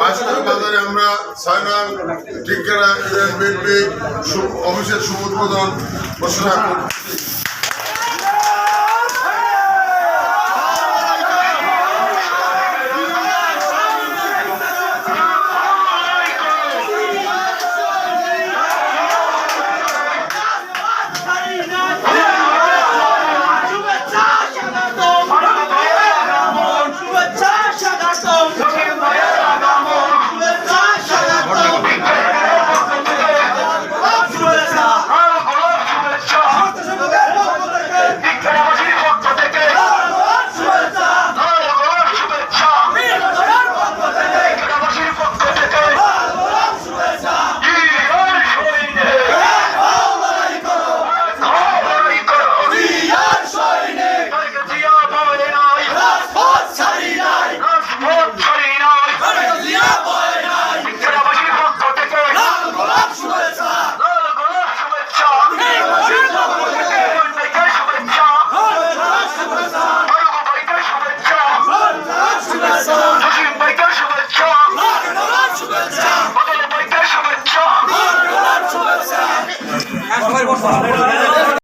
আজকের বাজারে আমরা ছয় নং ঠিকানা অফিসের সুবোধ প্রদান ঘোষণা করছি 啥来着？